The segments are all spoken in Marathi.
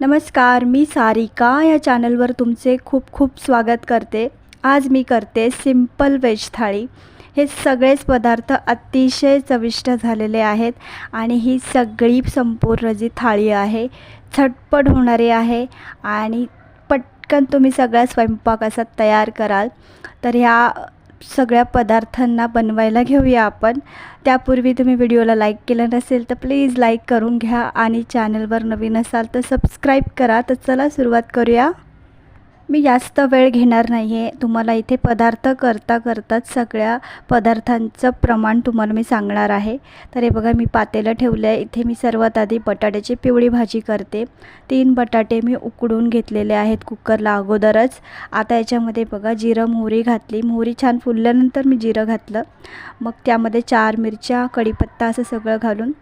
नमस्कार मी सारिका. या चॅनलवर तुमचे खूप खूप स्वागत करते. आज मी करते सिंपल वेज थाळी. हे सगळेच पदार्थ अतिशय चविष्ट झालेले आहेत आणि ही सगळी संपूर्ण जी थाळी आहे झटपट होणारी आहे आणि पटकन तुम्ही सगळा स्वयंपाक असा तयार कराल. तर ह्या सगळ्या पदार्थांना बनवायला घेऊया आपण. त्यापूर्वी तुम्ही व्हिडिओला लाईक केलं नसेल तर प्लीज लाईक करून घ्या आणि चॅनलवर नवीन असाल तर सबस्क्राईब करा. तर चला सुरुवात करूया. मी जास्त वेळ घेणार नाही आहे तुम्हाला इथे पदार्थ करता करताच सगळ्या पदार्थांचं प्रमाण तुम्हाला मी सांगणार आहे. तर हे बघा मी पातेलं ठेवलं आहे इथे मी सर्वात आधी बटाट्याची पिवळी भाजी करते. तीन बटाटे मी उकडून घेतलेले आहेत कुकरला अगोदरच. आता याच्यामध्ये बघा जिरं मोहरी घातली. मोहरी छान फुलल्यानंतर मी जिरं घातलं. मग त्यामध्ये चार मिरच्या कढीपत्ता असं सगळं घालून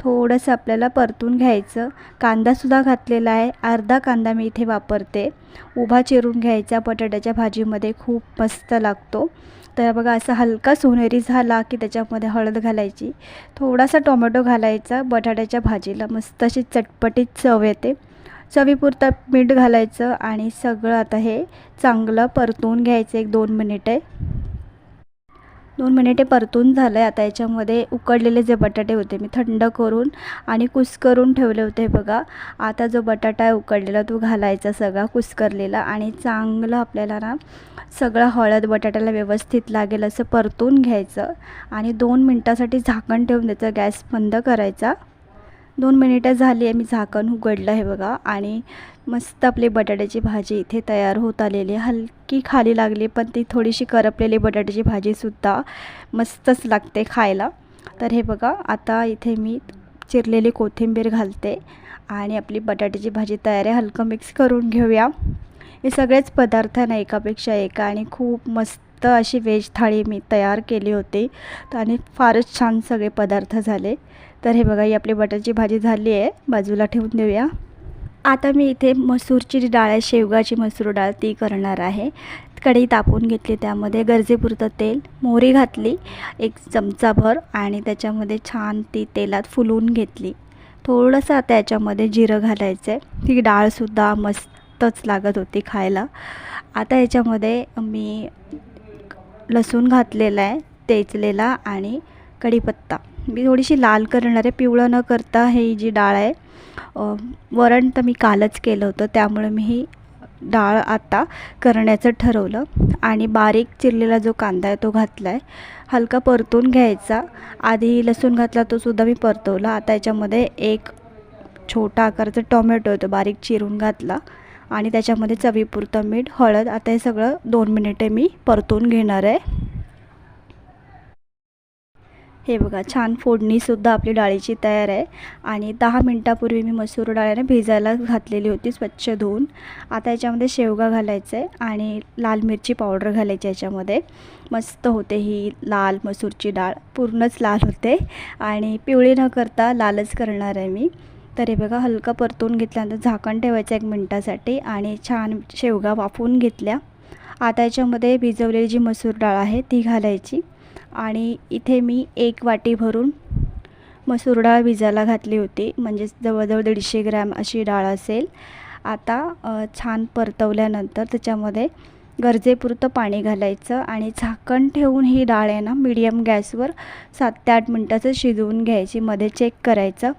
थोडंसं आपल्याला परतून घ्यायचं. कांदासुद्धा घातलेला आहे. अर्धा कांदा मी इथे वापरते. उभा चिरून घ्यायचा बटाट्याच्या भाजीमध्ये खूप मस्त लागतो. तर बघा असा हलका सोनेरी झाला की त्याच्यामध्ये हळद घालायची. थोडासा टोमॅटो घालायचा बटाट्याच्या भाजीला मस्त अशी चटपटीत चव येते. चवीपुरतं मीठ घालायचं आणि सगळं आता हे चांगलं परतून घ्यायचं एक दोन मिनिटे. दोन मिनिटे परतून झालं आहे आता याच्यामध्ये उकडलेले जे बटाटे होते मी थंड करून आणि कुस्करून ठेवले होते बघा. आता जो बटाटा आहे उकडलेला तो घालायचा सगळा कुस्करलेला आणि चांगलं आपल्याला ना सगळं हळद बटाट्याला व्यवस्थित लागेल असं परतून घ्यायचं आणि दोन मिनटासाठी झाकण ठेवून द्यायचं गॅस बंद करायचा. दोन मिनिटं झाली आहे मी झाकण उघडलं आहे बघा. आणि मस्त आपली बटाट्याची भाजी इथे तयार होत आलेली हलकी खाली लागली पण ती थोडीशी करपलेली बटाट्याची भाजीसुद्धा मस्तच लागते खायला. तर हे बघा आता इथे मी चिरलेली कोथिंबीर घालते आणि आपली बटाट्याची भाजी तयार आहे. हलकं मिक्स करून घेऊया. हे सगळेच पदार्थ ना एकापेक्षा एका. आणि खूप मस्त अशी व्हेज थाळी मी तयार केली होती. आणि फारच छान सगळे पदार्थ झाले. तर हे बघा ही आपली बटरची भाजी झाली आहे. बाजूला ठेवून देऊया. आता मी इथे मसूरची जी डाळ आहे शेवगाची मसूर डाळ ती करणार आहे. कढई तापून घेतली त्यामध्ये गरजेपुरतं तेल मोहरी घातली एक चमचाभर आणि त्याच्यामध्ये छान ती तेलात फुलवून घेतली. थोडंसं आता याच्यामध्ये जिरं घालायचं आहे ती डाळसुद्धा मस्तच लागत होती खायला. आता याच्यामध्ये मी लसूण घातलेला आहे तेचलेला आणि कढीपत्ता. मी थोडीशी लाल करणार आहे पिवळं न करता ही जी डाळ आहे वरण तर मी कालच केलं होतं त्यामुळे मी ही डाळ आता करण्याचं ठरवलं. आणि बारीक चिरलेला जो कांदा आहे तो घातला आहे. हलका परतून घ्यायचा. आधी लसूण घातला तो सुद्धा मी परतवला. आता याच्यामध्ये एक छोटा आकाराचा टोमॅटो होतो बारीक चिरून घातला. आणि त्याच्यामध्ये चवीपुरतं मीठ हळद आता हे सगळं दोन मिनिटे मी परतून घेणार आहे. हे बघा छान फोडणीसुद्धा आपली डाळीची तयार आहे. आणि दहा मिनटापूर्वी मी मसूर डाळीने भिजायला घातलेली होती स्वच्छ धुवून. आता याच्यामध्ये शेवगा घालायचं आहे आणि लाल मिरची पावडर घालायची याच्यामध्ये. मस्त होते ही लाल मसूरची डाळ पूर्णच लाल होते. आणि पिवळी न करता लालच करणार आहे मी. तर हे बघा हलका परतून घेतल्यानंतर झाकण ठेवायचं एक मिनटासाठी आणि छान शेवगा वाफवून घेतल्या. आता याच्यामध्ये भिजवलेली जी मसूर डाळ आहे ती घालायची. आणि इथे मी एक वाटी भरून मसूर डाळ भिजायला घातली होती. म्हणजेच जवळजवळ दीडशे ग्रॅम अशी डाळ असेल. आता छान परतवल्यानंतर त्याच्यामध्ये गरजेपुरतं पाणी घालायचं आणि झाकण ठेवून ही डाळ आहे ना मिडियम गॅसवर सात ते आठ मिनटाचं शिजवून घ्यायची. मध्ये चेक करायचं.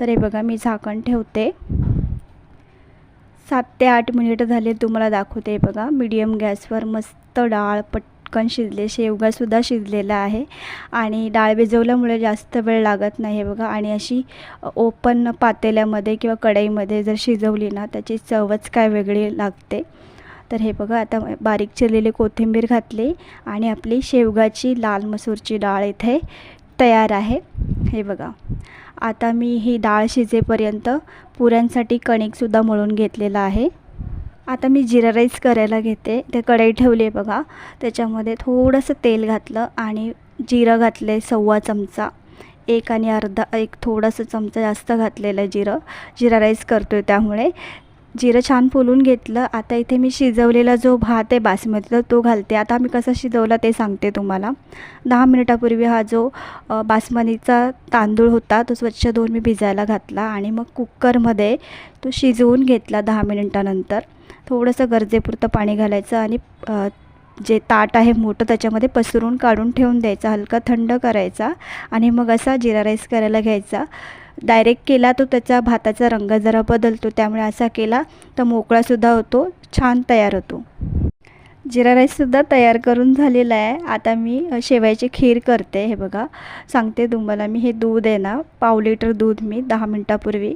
तर हे बघा मी झाकण ठेवते. सात ते आठ मिनिटं झाले तुम्हाला दाखवते बघा. मीडियम गॅसवर मस्त डाळ पटकन शिजले शेवगासुद्धा शिजलेला आहे. आणि डाळ भिजवल्यामुळे जास्त वेळ लागत नाही आहे बघा. आणि अशी ओपन पातेल्यामध्ये किंवा कढईमध्ये जर शिजवली ना त्याची चवच काय वेगळी लागते. तर हे बघा आता बारीक चिरलेली कोथिंबीर घातली आणि आपली शेवगाची लाल मसूरची डाळ इथे तयार आहे. हे बघा. आता मी ही डाळ शिजेपर्यंत पुऱ्यांसाठी कणिकसुद्धा मळून घेतलेलं आहे. आता मी जिरा राईस करायला घेते. ते कढई ठेवली आहे बघा. त्याच्यामध्ये थोडंसं तेल घातलं आणि जिरं घातलं आहे सव्वा चमचा. एक आणि अर्धा एक थोडंसं चमचा जास्त घातलेलं आहे जिरं. जिरा राईस करतो आहे त्यामुळे. जिरं छान फुलून घेतलं. आता इथे मी शिजवलेला जो भात आहे बासमतीचा तो घालते. आता मी कसा शिजवला ते सांगते तुम्हाला. दहा मिनिटापूर्वी हा जो बासमतीचा तांदूळ होता तो स्वच्छ धुवून मी भिजायला घातला आणि मग कुकरमध्ये तो शिजवून घेतला दहा मिनिटानंतर. थोडंसं गरजेपुरतं पाणी घालायचं आणि जे ताट आहे मोठं त्याच्यामध्ये पसरून काढून ठेवून द्यायचा. हलका थंड करायचा आणि मग असा जिरा राईस करायला घ्यायचा. डायरेक्ट केला तो त्याचा भाताचा रंग जरा बदलतो त्यामुळे असा केला तर मोकळासुद्धा होतो छान तयार होतो. जिरा राईससुद्धा तयार करून झालेला आहे. आता मी शेवयाची खीर करते. हे बघा सांगते तुम्हाला. मी हे दूध आहे ना पाव लिटर दूध मी दहा मिनटापूर्वी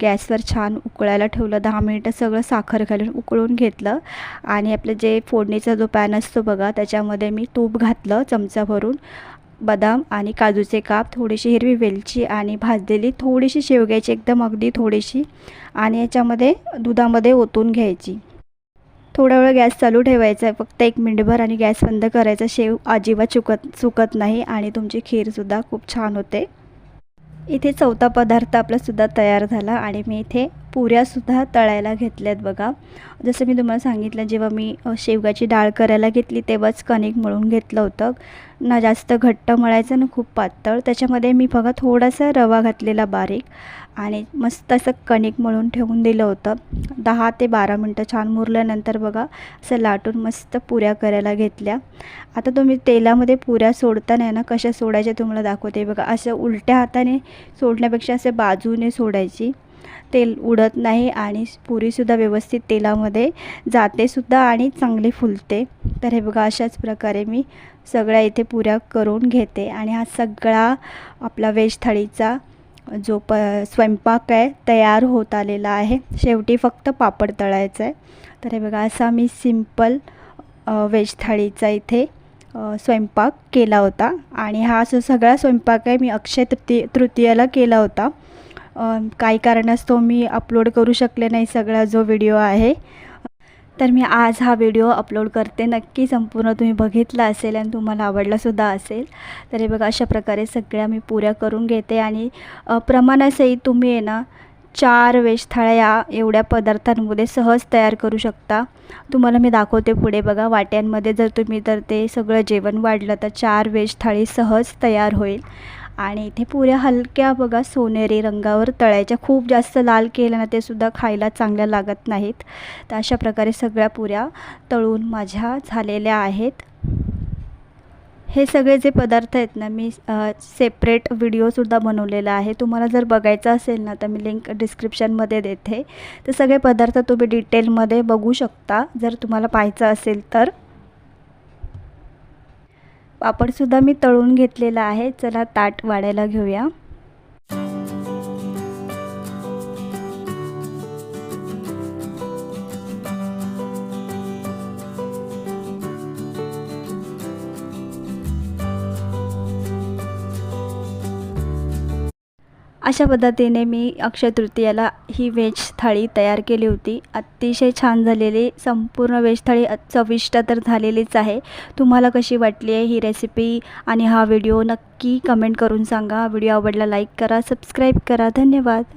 गॅसवर छान उकळायला ठेवलं. दहा मिनटं सगळं साखर घालून उकळून घेतलं. आणि आपलं जे फोडणीचा जो पॅन असतो बघा त्याच्यामध्ये मी तूप घातलं चमचा भरून बदाम आणि काजूचे काप थोडीशी हिरवी वेलची आणि भाजलेली थोडीशी शेवग्याची एकदम अगदी थोडीशी आणि याच्यामध्ये दुधामध्ये ओतून घ्यायची. थोडा वेळ गॅस चालू ठेवायचा आहे फक्त एक मिनिटभर आणि गॅस बंद करायचा. शेव अजिबात चुकत चुकत नाही आणि तुमची खीरसुद्धा खूप छान होते. इथे चौथा पदार्थ आपलासुद्धा तयार झाला आणि मी इथे पुऱ्यासुद्धा तळायला घेतल्यात बघा. जसं मी तुम्हाला सांगितलं जेव्हा मी शेवगाची डाळ करायला घेतली तेव्हाच कणिक मळून घेतलं होतं. ना जास्त घट्ट मळायचं ना खूप पातळ. त्याच्यामध्ये मी बघा थोडासा रवा घातलेला बारीक आणि मस्त असं कणिक मळून ठेवून दिलं होतं. दहा ते बारा मिनटं छान मुरल्यानंतर बघा असं लाटून मस्त पुऱ्या करायला घेतल्या. आता तुम्ही तेलामध्ये पुऱ्या सोडताना आहे ना कशा सोडायच्या तुम्हाला दाखवते. बघा असं उलट्या हाताने सोडण्यापेक्षा असं बाजूने सोडायची. तेल उडत नाही आणि पुरीसुद्धा व्यवस्थित तेलामध्ये जातेसुद्धा आणि चांगली फुलते. तर हे बघा अशाच प्रकारे मी सगळ्या इथे पुऱ्या करून घेते. आणि हा सगळा आपला व्हेज थाळीचा जो प स्वयंपाक आहे तयार होत आलेला आहे. शेवटी फक्त पापड तळायचं आहे. तर हे बघा असा मी सिंपल व्हेज थाळीचा इथे स्वयंपाक केला होता. आणि हा जो सगळा स्वयंपाक आहे मी अक्षय तृतीय तृतीयाला केला होता. काही कारणास्तव मी अपलोड करू शकले नाही सगळा जो व्हिडिओ आहे. तर मी आज हा व्हिडिओ अपलोड करते. नक्की संपूर्ण तुम्ही बघितला असेल आणि तुम्हाला आवडलासुद्धा असेल. तर हे बघा अशा प्रकारे सगळ्या मी पुऱ्या करून घेते आणि प्रमाणासहित तुम्ही आहे ना चार वेज थाळ्या या एवढ्या पदार्थांमध्ये सहज तयार करू शकता. तुम्हाला मी दाखवते पुढे बघा वाट्यांमध्ये जर तुम्ही तर ते सगळं जेवण वाढलं तर चार वेज थाळी सहज तयार होईल. आणि इथे पुऱ्या हलक्या बघा सोनेरी रंगावर तळायच्या खूप जास्त लाल केलं ना ते सुद्धा खायला चांगल्या लागत नाहीत. तर अशा प्रकारे सगळ्या पुऱ्या तळून माझ्या झालेल्या आहेत. हे सगळे जे पदार्थ आहेत ना मी सेपरेट व्हिडिओसुद्धा बनवलेला आहे. तुम्हाला जर बघायचं असेल ना तर मी लिंक डिस्क्रिप्शनमध्ये देते. तर सगळे पदार्थ तुम्ही डिटेलमध्ये बघू शकता जर तुम्हाला पाहायचं असेल तर. पापडसुद्धा मी तळून घेतलेला आहे. चला ताट वाढायला घेऊया. अशा पद्धतीने मी अक्षय तृतीयाला ही व्हेज थाळी तयार केली होती. अतिशय छान झालेली संपूर्ण व्हेज थाळी चविष्ट तर झालेलीच आहे. तुम्हाला कशी वाटली आहे ही रेसिपी आणि हा व्हिडिओ नक्की कमेंट करून सांगा. व्हिडिओ आवडला लाईक करा सबस्क्राईब करा. धन्यवाद.